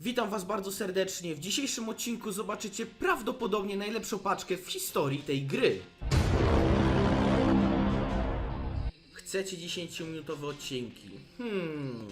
Witam Was bardzo serdecznie. W dzisiejszym odcinku zobaczycie prawdopodobnie najlepszą paczkę w historii tej gry. Chcecie 10-minutowe odcinki? Hmm.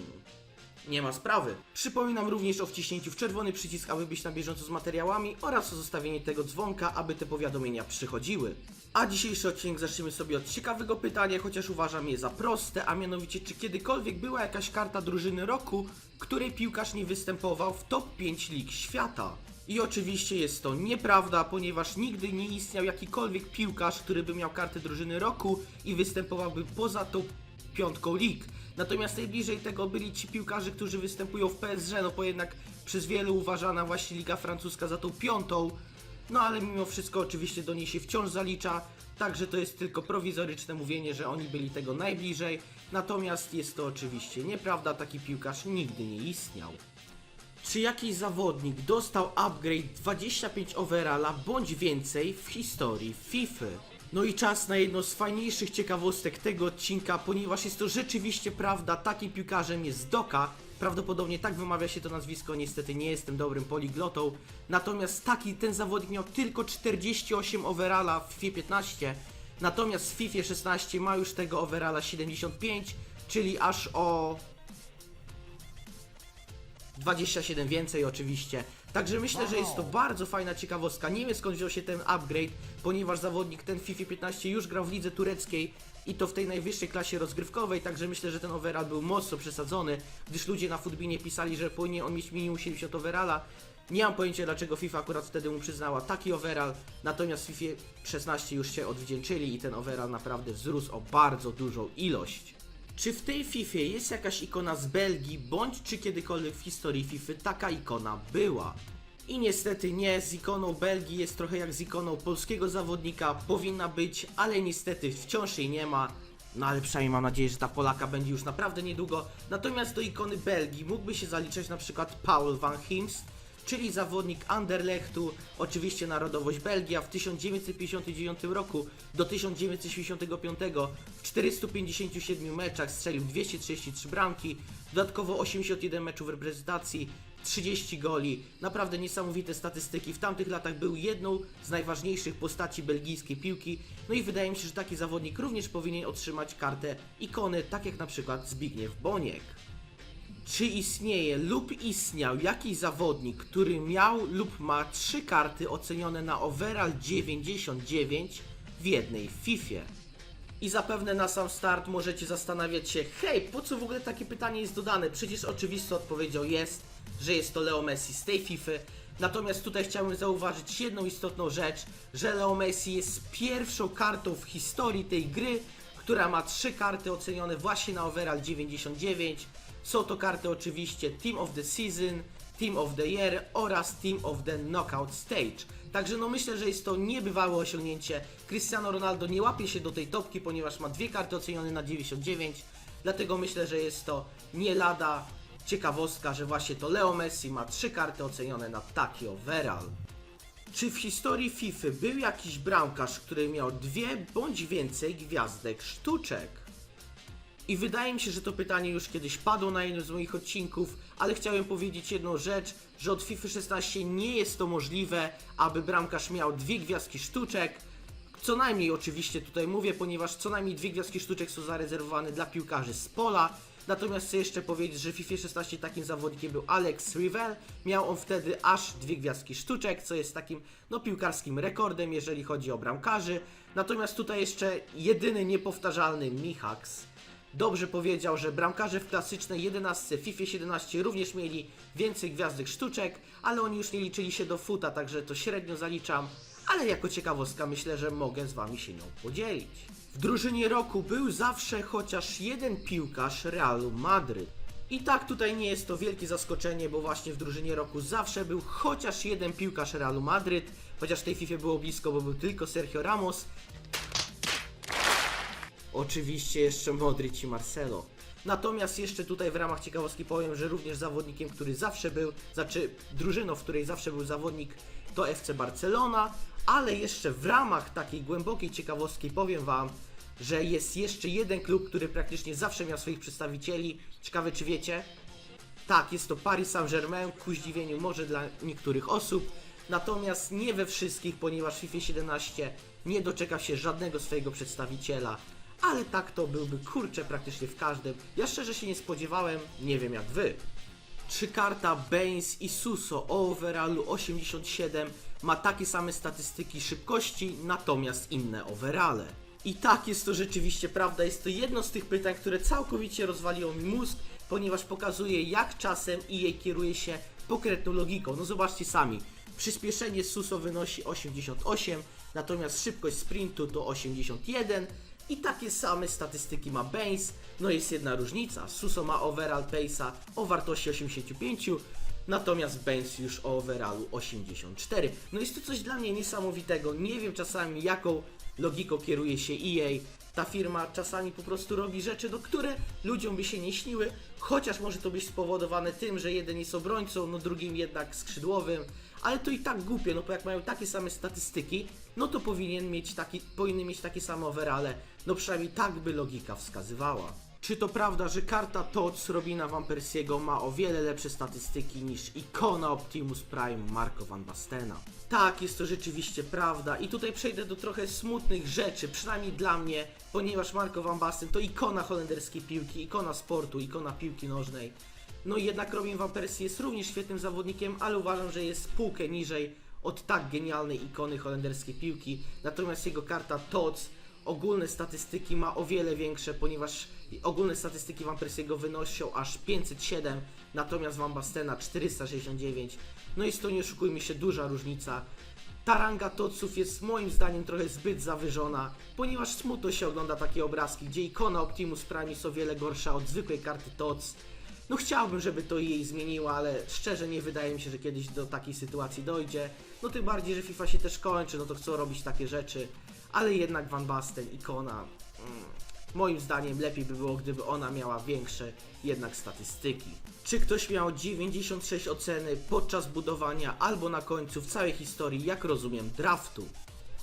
Nie ma sprawy. Przypominam również o wciśnięciu w czerwony przycisk, aby być na bieżąco z materiałami oraz o zostawieniu tego dzwonka, aby te powiadomienia przychodziły. A dzisiejszy odcinek zaczniemy sobie od ciekawego pytania, chociaż uważam je za proste, a mianowicie czy kiedykolwiek była jakaś karta drużyny roku, której piłkarz nie występował w top 5 lig świata? I oczywiście jest to nieprawda, ponieważ nigdy nie istniał jakikolwiek piłkarz, który by miał kartę drużyny roku i występowałby poza top piątką lig. Natomiast najbliżej tego byli ci piłkarze, którzy występują w PSG, no bo jednak przez wielu uważana właśnie Liga Francuska za tą piątą. No ale mimo wszystko oczywiście do niej się wciąż zalicza, także to jest tylko prowizoryczne mówienie, że oni byli tego najbliżej. Natomiast jest to oczywiście nieprawda, taki piłkarz nigdy nie istniał. Czy jakiś zawodnik dostał upgrade 25 overalla bądź więcej w historii FIFA? No i czas na jedno z fajniejszych ciekawostek tego odcinka, ponieważ jest to rzeczywiście prawda, takim piłkarzem jest Doka. Prawdopodobnie tak wymawia się to nazwisko, niestety nie jestem dobrym poliglotą. Natomiast taki, ten zawodnik miał tylko 48 overalla w FIFA 15, natomiast w FIFA 16 ma już tego overalla 75, czyli aż o 27 więcej oczywiście. Także myślę, że jest to bardzo fajna ciekawostka. Nie wiem skąd wziął się ten upgrade, ponieważ zawodnik ten FIFA 15 już grał w lidze tureckiej i to w tej najwyższej klasie rozgrywkowej, także myślę, że ten overall był mocno przesadzony, gdyż ludzie na Footbinie pisali, że powinien on mieć minimum 70 overalla. Nie mam pojęcia dlaczego FIFA akurat wtedy mu przyznała taki overall, natomiast w FIFA 16 już się odwdzięczyli i ten overall naprawdę wzrósł o bardzo dużą ilość. Czy w tej FIFA jest jakaś ikona z Belgii, bądź czy kiedykolwiek w historii FIFA taka ikona była? I niestety nie, z ikoną Belgii jest trochę jak z ikoną polskiego zawodnika, powinna być, ale niestety wciąż jej nie ma. No ale przynajmniej mam nadzieję, że ta Polaka będzie już naprawdę niedługo. Natomiast do ikony Belgii mógłby się zaliczać na przykład Paul van Himst, czyli zawodnik Anderlechtu, oczywiście narodowość Belgia, w 1959 roku do 1965 w 457 meczach strzelił 233 bramki, dodatkowo 81 meczów reprezentacji, 30 goli, naprawdę niesamowite statystyki. W tamtych latach był jedną z najważniejszych postaci belgijskiej piłki, no i wydaje mi się, że taki zawodnik również powinien otrzymać kartę ikony, tak jak na przykład Zbigniew Boniek. Czy istnieje lub istniał jakiś zawodnik, który miał lub ma trzy karty ocenione na overall 99 w jednej FIFA? I zapewne na sam start możecie zastanawiać się, hej, po co w ogóle takie pytanie jest dodane? Przecież oczywistą odpowiedzią jest, że jest to Leo Messi z tej FIFA. Natomiast tutaj chciałbym zauważyć jedną istotną rzecz, że Leo Messi jest pierwszą kartą w historii tej gry, która ma trzy karty ocenione właśnie na overall 99. Są to karty oczywiście Team of the Season, Team of the Year oraz Team of the Knockout Stage. Także no myślę, że jest to niebywałe osiągnięcie. Cristiano Ronaldo nie łapie się do tej topki, ponieważ ma dwie karty ocenione na 99. Dlatego myślę, że jest to nie lada ciekawostka, że właśnie to Leo Messi ma trzy karty ocenione na taki overall. Czy w historii FIFA był jakiś bramkarz, który miał dwie bądź więcej gwiazdek sztuczek? I wydaje mi się, że to pytanie już kiedyś padło na jednym z moich odcinków, ale chciałem powiedzieć jedną rzecz, że od FIFA 16 nie jest to możliwe, aby bramkarz miał dwie gwiazdki sztuczek. Co najmniej oczywiście tutaj mówię, ponieważ co najmniej dwie gwiazdki sztuczek są zarezerwowane dla piłkarzy z pola. Natomiast chcę jeszcze powiedzieć, że w FIFA 16 takim zawodnikiem był Alex Rivel. Miał on wtedy aż dwie gwiazdki sztuczek, co jest takim no, piłkarskim rekordem, jeżeli chodzi o bramkarzy. Natomiast tutaj jeszcze jedyny niepowtarzalny Michaks dobrze powiedział, że bramkarze w klasycznej 11 FIFA 17 również mieli więcej gwiazdek sztuczek, ale oni już nie liczyli się do futa, także to średnio zaliczam, ale jako ciekawostka myślę, że mogę z Wami się nią podzielić. W drużynie roku był zawsze chociaż jeden piłkarz Realu Madryt. I tak tutaj nie jest to wielkie zaskoczenie, bo właśnie w drużynie roku zawsze był chociaż jeden piłkarz Realu Madryt, chociaż w tej FIFA było blisko, bo był tylko Sergio Ramos, Oczywiście jeszcze Modric i Marcelo. Natomiast jeszcze tutaj w ramach ciekawostki powiem, że również zawodnikiem, który zawsze był, znaczy drużyną, w której zawsze był zawodnik, to FC Barcelona, ale jeszcze w ramach takiej głębokiej ciekawostki powiem Wam, że jest jeszcze jeden klub, który praktycznie zawsze miał swoich przedstawicieli. Ciekawe czy wiecie? Tak, jest to Paris Saint-Germain, ku zdziwieniu może dla niektórych osób, natomiast nie we wszystkich, ponieważ FIFA 17 nie doczeka się żadnego swojego przedstawiciela, ale tak to byłby kurczę praktycznie w każdym. Ja szczerze się nie spodziewałem, nie wiem jak wy. Czy karta Baines i Suso o overallu 87 ma takie same statystyki szybkości, natomiast inne overale? I tak jest to rzeczywiście prawda. Jest to jedno z tych pytań, które całkowicie rozwaliło mi mózg, ponieważ pokazuje jak czasem EA kieruje się konkretną logiką. No zobaczcie sami. Przyspieszenie Suso wynosi 88, natomiast szybkość sprintu to 81 i takie same statystyki ma Baines. No jest jedna różnica. Suso ma overall pace'a o wartości 85, natomiast Baines już o overallu 84. No jest to coś dla mnie niesamowitego. Nie wiem czasami jaką logiką kieruje się EA. Ta firma czasami po prostu robi rzeczy, do które ludziom by się nie śniły, chociaż może to być spowodowane tym, że jeden jest obrońcą, no drugim jednak skrzydłowym, ale to i tak głupie, no bo jak mają takie same statystyki, no to powinien mieć taki, powinny mieć takie same overale, no przynajmniej tak by logika wskazywała. Czy to prawda, że karta TOTS Robina Van Persiego ma o wiele lepsze statystyki niż ikona Optimus Prime Marco Van Bastena? Tak, jest to rzeczywiście prawda i tutaj przejdę do trochę smutnych rzeczy, przynajmniej dla mnie, ponieważ Marco Van Basten to ikona holenderskiej piłki, ikona sportu, ikona piłki nożnej. No i jednak Robin Van Persie jest również świetnym zawodnikiem, ale uważam, że jest półkę niżej od tak genialnej ikony holenderskiej piłki. Natomiast jego karta TOTS ogólne statystyki ma o wiele większe, ponieważ ogólne statystyki Van Persiego wynoszą aż 507, natomiast Van Bastena 469. No jest to, nie oszukujmy się, duża różnica. Ta ranga TOTSów jest moim zdaniem trochę zbyt zawyżona, ponieważ smutno się ogląda takie obrazki, gdzie ikona Optimus Prime jest o wiele gorsza od zwykłej karty TOTS. No chciałbym, żeby to jej zmieniło, ale szczerze nie wydaje mi się, że kiedyś do takiej sytuacji dojdzie. No tym bardziej, że FIFA się też kończy, no to chcą robić takie rzeczy. Ale jednak Van Basten, ikona, mm, moim zdaniem lepiej by było, gdyby ona miała większe jednak statystyki. Czy ktoś miał 96 oceny podczas budowania albo na końcu w całej historii, jak rozumiem, draftu?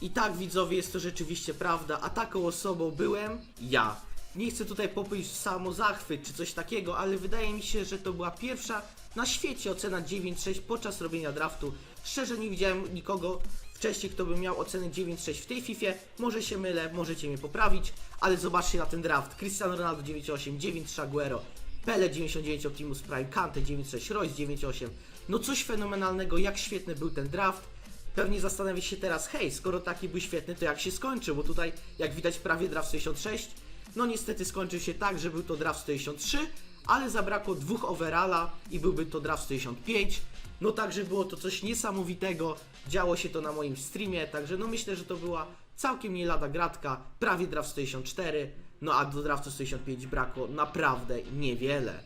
I tak widzowie, jest to rzeczywiście prawda, a taką osobą byłem ja. Nie chcę tutaj popyć w samozachwyt czy coś takiego, ale wydaje mi się, że to była pierwsza na świecie ocena 9.6 podczas robienia draftu. Szczerze nie widziałem nikogo wcześniej, kto by miał ocenę 9.6 w tej FIFA. Może się mylę, możecie mnie poprawić, ale zobaczcie na ten draft. Cristiano Ronaldo 9.8, 9.3 Aguero, Pele 99 Optimus Prime, Kante 9.6, Royce 9.8. No coś fenomenalnego, jak świetny był ten draft. Pewnie zastanawia się teraz, hej, skoro taki był świetny, to jak się skończył? Bo tutaj, jak widać, prawie draft 66. No niestety skończył się tak, że był to draft 163, ale zabrakło dwóch overalla i byłby to draft 165. No także było to coś niesamowitego, działo się to na moim streamie, także no myślę, że to była całkiem nie lada gratka, prawie draft 164, no a do draftu 165 brakło naprawdę niewiele.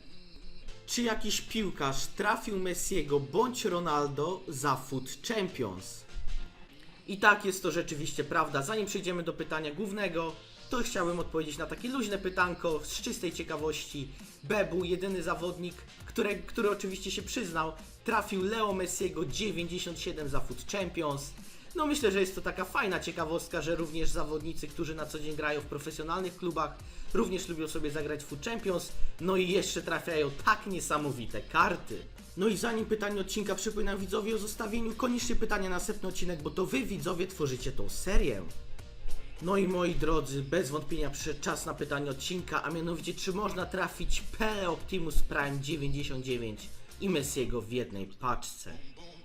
Czy jakiś piłkarz trafił Messiego bądź Ronaldo za Foot Champions? I tak jest to rzeczywiście prawda. Zanim przejdziemy do pytania głównego, to chciałbym odpowiedzieć na takie luźne pytanko z czystej ciekawości. Bebu, jedyny zawodnik, który, który oczywiście się przyznał, trafił Leo Messiego 97 za Foot Champions. No myślę, że jest to taka fajna ciekawostka, że również zawodnicy, którzy na co dzień grają w profesjonalnych klubach, również lubią sobie zagrać w Foot Champions, no i jeszcze trafiają tak niesamowite karty. No i zanim pytanie odcinka przypominam widzowie o zostawieniu koniecznie pytania na następny odcinek, bo to wy widzowie tworzycie tą serię. No i moi drodzy, bez wątpienia przyszedł czas na pytanie odcinka, a mianowicie czy można trafić Pele Optimus Prime 99 i Messiego w jednej paczce?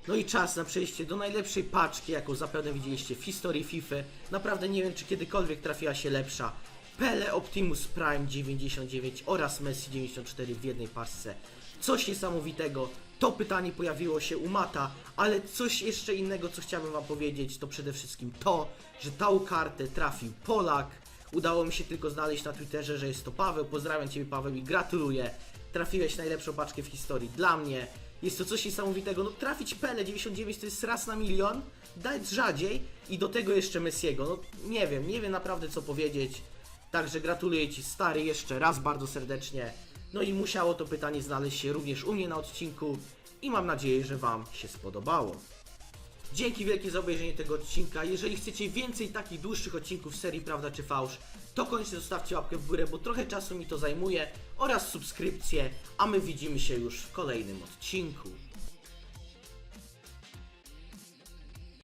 No i czas na przejście do najlepszej paczki, jaką zapewne widzieliście w historii FIFA. Naprawdę nie wiem, czy kiedykolwiek trafiła się lepsza. Pele Optimus Prime 99 oraz Messi 94 w jednej paczce. Coś niesamowitego. To pytanie pojawiło się u Mata, ale coś jeszcze innego, co chciałbym Wam powiedzieć, to przede wszystkim to, że tą kartę trafił Polak. Udało mi się tylko znaleźć na Twitterze, że jest to Paweł. Pozdrawiam Ciebie Paweł i gratuluję. Trafiłeś najlepszą paczkę w historii dla mnie. Jest to coś niesamowitego. No trafić Pele 99 to jest raz na milion, dać rzadziej i do tego jeszcze Messiego. No nie wiem, nie wiem naprawdę co powiedzieć. Także gratuluję Ci stary jeszcze raz bardzo serdecznie. No i musiało to pytanie znaleźć się również u mnie na odcinku i mam nadzieję, że Wam się spodobało. Dzięki wielkie za obejrzenie tego odcinka. Jeżeli chcecie więcej takich dłuższych odcinków serii Prawda czy Fałsz, to koniecznie zostawcie łapkę w górę, bo trochę czasu mi to zajmuje oraz subskrypcję, a my widzimy się już w kolejnym odcinku.